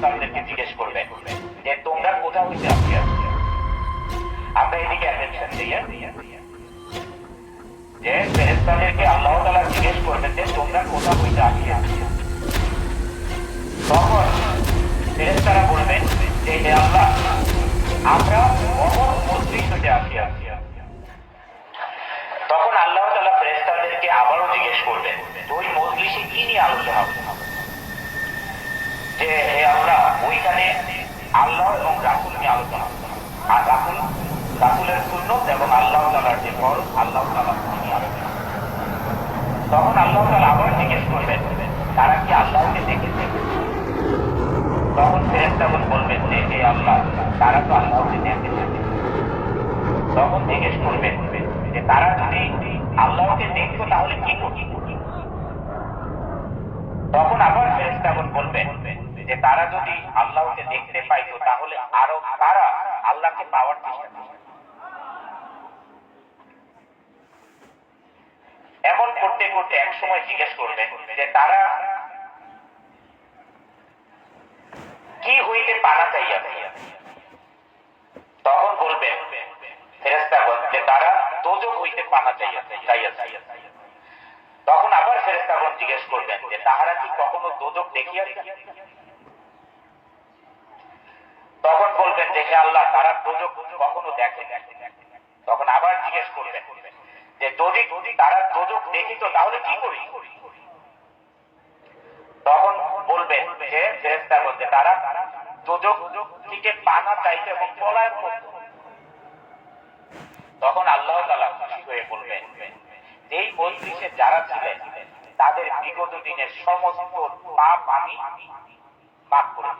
ফেরেস্তাদেরকে জিজ্ঞেস করবে যে, তোমরা কোথা হইতে আসিয়া আমরা এদিকে অ্যাটেনশন যে ফেরেস্তাদেরকে আল্লাহ তালা জিজ্ঞেস করবেন যে, তোমরা কোথা হইতে আসিয়া তখন ফেরেস্তারা বলবেন যে, হে আল্লাহ, আমরা অমর মসজিদ হইতে আসিয়া তখন আল্লাহ তালা ফেরেস্তাদেরকে আবারও জিজ্ঞেস করবেন ওই মজলিসে কি নিয়ে আলোচনা হবে? যে হে আল্লাহ ওইখানে আল্লাহ এবং রাসুল নিয়ে আলোচনা হবে। আর রাসুল রাসুলের এবং আল্লাহ তালার যে ফল আল্লাহ তখন আল্লাহ তালা আবার জিজ্ঞেস করবেন, তারা কি আল্লাহকে দেখেছে? তখন ফেরেস্তাগুন বলবেন যে হে আল্লাহ, তারা তো আল্লাহকে দেখেছে। তখন জিজ্ঞেস করবেন যে, তারা যদি আল্লাহকে দেখতো, তাহলে কি করতো? তখন আবার ফেরেস্তাগুন বলবেন যে, তারা যদি আল্লাহকে দেখতে পাইতো, তাহলে আরও তারা আল্লাহকে পাওয়ার চেষ্টা করত। করতে করতে এক সময় জিজ্ঞেস করবে যে, তারা কি হইতে পানা চাইয়াছে তখন ফেরেস্তাগণ যে, তারা দোজক হইতে পানা চাইয়াছে চাইয়াছে তখন আবার ফেরেস্তাগণ জিজ্ঞেস করবেন যে, তাহারা কি কখনো দোজক দেখিয়াছে? তখন বলবেন যে আল্লাহ, তারা দোজক কখনো দেখে তখন আবার জিজ্ঞেস করবেন যে যদি তারা দোজক দেখিত তাহলে কি করি তখন বলবেন যে ফেরেস্তাগণ যে তারা থেকে পানা চাইতে এবং পলায়ন করত তখন আল্লাহ তালা খুশি হয়ে বলবেন যারা ছিলেন, তাদের বিগত দিনের সমস্ত পাপ আমি মাফ করে।